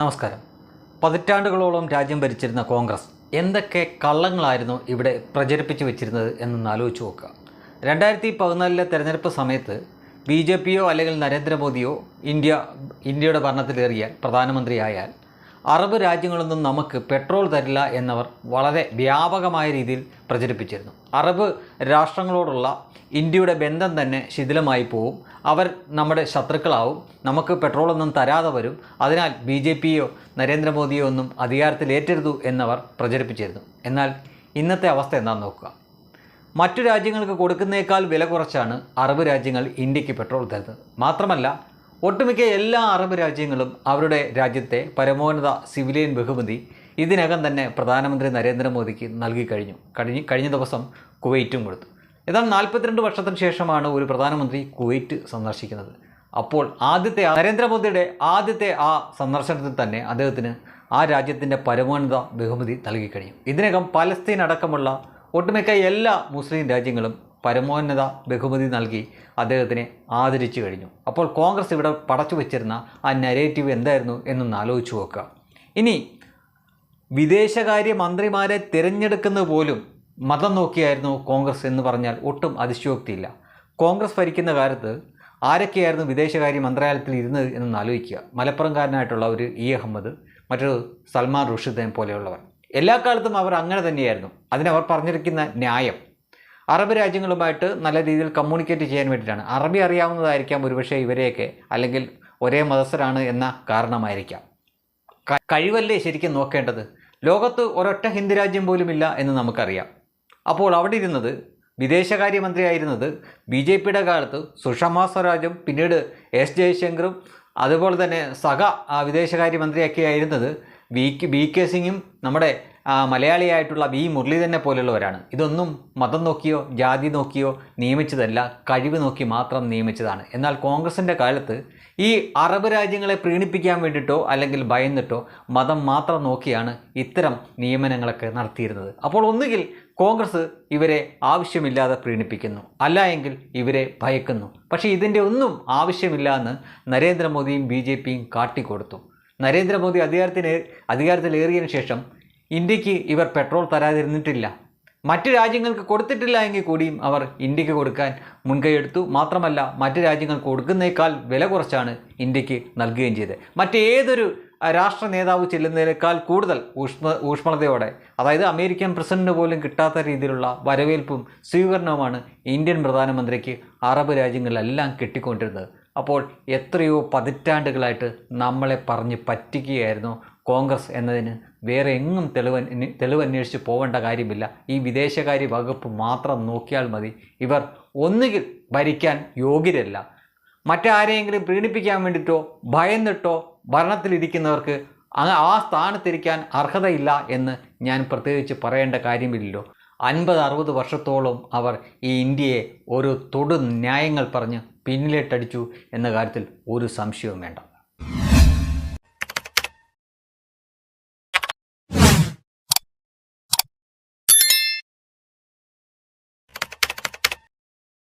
നമസ്കാരം. പതിറ്റാണ്ടുകളോളം രാജ്യം ഭരിച്ചിരുന്ന കോൺഗ്രസ് എന്തൊക്കെ കള്ളങ്ങളായിരുന്നു ഇവിടെ പ്രചരിപ്പിച്ചു വെച്ചിരുന്നത് എന്നൊന്ന് ആലോചിച്ച് നോക്കുക. രണ്ടായിരത്തി പതിനാലിലെ തെരഞ്ഞെടുപ്പ് സമയത്ത് ബി ജെ പിയോ അല്ലെങ്കിൽ നരേന്ദ്രമോദിയോ ഇന്ത്യ ഇന്ത്യയുടെ ഭരണത്തിലേറിയാൽ പ്രധാനമന്ത്രിയായാൽ അറബ് രാജ്യങ്ങളൊന്നും നമുക്ക് പെട്രോൾ തരില്ല എന്നവർ വളരെ വ്യാപകമായ രീതിയിൽ പ്രചരിപ്പിച്ചിരുന്നു. അറബ് രാഷ്ട്രങ്ങളോടുള്ള ഇന്ത്യയുടെ ബന്ധം തന്നെ ശിഥിലമായി പോവും. അവർ നമ്മുടെ ശത്രുക്കളാവും. നമുക്ക് പെട്രോളൊന്നും തരാതെ വരും. അതിനാൽ ബി ജെ പിയോ നരേന്ദ്രമോദിയോ ഒന്നും അധികാരത്തിലേറ്റരുതു എന്നവർ പ്രചരിപ്പിച്ചിരുന്നു. എന്നാൽ ഇന്നത്തെ അവസ്ഥ എന്താണെന്ന് നോക്കുക. മറ്റു രാജ്യങ്ങൾക്ക് കൊടുക്കുന്നേക്കാൾ വില കുറച്ചാണ് അറബ് രാജ്യങ്ങൾ ഇന്ത്യയ്ക്ക് പെട്രോൾ തരുന്നത്. മാത്രമല്ല ഒട്ടുമിക്ക എല്ലാ അറബ് രാജ്യങ്ങളും അവരുടെ രാജ്യത്തെ പരമോന്നത സിവിലിയൻ ബഹുമതി ഇതിനകം തന്നെ പ്രധാനമന്ത്രി നരേന്ദ്രമോദിക്ക് നൽകി കഴിഞ്ഞു. കഴിഞ്ഞ കഴിഞ്ഞ ദിവസം കുവൈറ്റും കൊടുത്തു. ഏതാണ്ട് നാൽപ്പത്തിരണ്ട് വർഷത്തിന് ശേഷമാണ് ഒരു പ്രധാനമന്ത്രി കുവൈറ്റ് സന്ദർശിക്കുന്നത്. അപ്പോൾ ആദ്യത്തെ നരേന്ദ്രമോദിയുടെ ആദ്യത്തെ ആ സന്ദർശനത്തിൽ തന്നെ അദ്ദേഹത്തിന് ആ രാജ്യത്തിന്റെ പരമോന്നത ബഹുമതി നൽകി കഴിഞ്ഞു. ഇതിനകം പലസ്തീൻ അടക്കമുള്ള ഒട്ടുമിക്ക എല്ലാ മുസ്ലിം രാജ്യങ്ങളും പരമോന്നത ബഹുമതി നൽകി അദ്ദേഹത്തിനെ ആദരിച്ചു കഴിഞ്ഞു. അപ്പോൾ കോൺഗ്രസ് ഇവിടെ പടച്ചു വെച്ചിരുന്ന ആ നരേറ്റീവ് എന്തായിരുന്നു എന്നൊന്ന് ആലോചിച്ച് നോക്കുക. ഇനി വിദേശകാര്യ മന്ത്രിമാരെ തിരഞ്ഞെടുക്കുന്നത് പോലും മതം നോക്കിയായിരുന്നു കോൺഗ്രസ് എന്ന് പറഞ്ഞാൽ ഒട്ടും അതിശയോക്തിയില്ല. കോൺഗ്രസ് ഭരിക്കുന്ന കാലത്ത് ആരൊക്കെയായിരുന്നു വിദേശകാര്യ മന്ത്രാലയത്തിൽ ഇരുന്നത് എന്നൊന്ന് ആലോചിക്കുക. മലപ്പുറംകാരനായിട്ടുള്ള ഒരു ഇ അഹമ്മദ് മറ്റൊരു സൽമാൻ റുഷിദൻ പോലെയുള്ളവർ. എല്ലാ കാലത്തും അവർ അങ്ങനെ തന്നെയായിരുന്നു. അതിനവർ പറഞ്ഞിരിക്കുന്ന ന്യായം അറബ് രാജ്യങ്ങളുമായിട്ട് നല്ല രീതിയിൽ കമ്മ്യൂണിക്കേറ്റ് ചെയ്യാൻ വേണ്ടിയിട്ടാണ്. അറബി അറിയാവുന്നതായിരിക്കാം ഒരുപക്ഷെ ഇവരെയൊക്കെ അല്ലെങ്കിൽ ഒരേ മതസ്ഥരാണ് എന്ന കാരണമായിരിക്കാം. കഴിവല്ലേ ശരിക്കും നോക്കേണ്ടത്? ലോകത്ത് ഒരൊറ്റ ഹിന്ദു രാജ്യം പോലുമില്ല എന്ന് നമുക്കറിയാം. അപ്പോൾ അവിടെ ഇരുന്നത് വിദേശകാര്യമന്ത്രിയായിരുന്നത് ബി ജെ പിയുടെ കാലത്ത് സുഷമ സ്വരാജും പിന്നീട് എസ് ജയശങ്കറും അതുപോലെ തന്നെ സഹ വിദേശകാര്യമന്ത്രിയൊക്കെ ആയിരുന്നത് വി ബി കെ സിംഗും നമ്മുടെ മലയാളിയായിട്ടുള്ള വി മുരളീധരനെ പോലുള്ളവരാണ്. ഇതൊന്നും മതം നോക്കിയോ ജാതി നോക്കിയോ നിയമിച്ചതല്ല. കഴിവ് നോക്കി മാത്രം നിയമിച്ചതാണ്. എന്നാൽ കോൺഗ്രസിന്റെ കാലത്ത് ഈ അറബ് രാജ്യങ്ങളെ പ്രീണിപ്പിക്കാൻ വേണ്ടിയിട്ടോ അല്ലെങ്കിൽ ഭയന്നിട്ടോ മതം മാത്രം നോക്കിയാണ് ഇത്തരം നിയമനങ്ങളൊക്കെ നടത്തിയിരുന്നത്. അപ്പോൾ ഒന്നുകിൽ കോൺഗ്രസ് ഇവരെ ആവശ്യമില്ലാതെ പ്രീണിപ്പിക്കുന്നു. അല്ല എങ്കിൽ ഇവരെ ഭയക്കുന്നു. പക്ഷേ ഇതിന്റെ ഒന്നും ആവശ്യമില്ല എന്ന് നരേന്ദ്രമോദിയും ബി ജെ പിയും കാട്ടിക്കൊടുത്തു. നരേന്ദ്രമോദി അധികാരത്തിന് അധികാരത്തിലേറിയതിനു ശേഷം ഇന്ത്യയ്ക്ക് ഇവർ പെട്രോൾ തരാതിരുന്നിട്ടില്ല. മറ്റ് രാജ്യങ്ങൾക്ക് കൊടുത്തിട്ടില്ല എങ്കിൽ കൂടിയും അവർ ഇന്ത്യയ്ക്ക് കൊടുക്കാൻ മുൻകൈയെടുത്തു മാത്രമല്ല മറ്റ് രാജ്യങ്ങൾ കൊടുക്കുന്നേക്കാൾ വില കുറച്ചാണ് ഇന്ത്യയ്ക്ക് നൽകുകയും ചെയ്തത്. മറ്റേതൊരു രാഷ്ട്ര നേതാവ് ചെല്ലുന്നതിനേക്കാൾ കൂടുതൽ ഊഷ്മ ഊഷ്മളതയോടെ അതായത് അമേരിക്കൻ പ്രസിഡന്റ് പോലും കിട്ടാത്ത രീതിയിലുള്ള വരവേൽപ്പും സ്വീകരണവുമാണ് ഇന്ത്യൻ പ്രധാനമന്ത്രിക്ക് അറബ് രാജ്യങ്ങളിലെല്ലാം കിട്ടിക്കൊണ്ടിരുന്നത്. അപ്പോൾ എത്രയോ പതിറ്റാണ്ടുകളായിട്ട് നമ്മളെ പറഞ്ഞ് പറ്റിക്കുകയായിരുന്നു കോൺഗ്രസ് എന്നതിന് വേറെ എങ്ങും തെളിവ് തെളിവന്വേഷിച്ച് പോകേണ്ട കാര്യമില്ല. ഈ വിദേശകാര്യ വകുപ്പ് മാത്രം നോക്കിയാൽ മതി. ഇവർ ഒന്നുകിൽ ഭരിക്കാൻ യോഗ്യരല്ല. മറ്റാരെയെങ്കിലും പ്രീണിപ്പിക്കാൻ വേണ്ടിയിട്ടോ ഭയന്നിട്ടോ ഭരണത്തിലിരിക്കുന്നവർക്ക് ആ സ്ഥാനത്തിരിക്കാൻ അർഹതയില്ല എന്ന് ഞാൻ പ്രത്യേകിച്ച് പറയേണ്ട കാര്യമില്ലല്ലോ. അൻപത് അറുപത് വർഷത്തോളം അവർ ഈ ഇന്ത്യയെ ഒരു തൊടു ന്യായങ്ങൾ പറഞ്ഞ് പിന്നിലേട്ടടിച്ചു എന്ന കാര്യത്തിൽ ഒരു സംശയവും വേണ്ട.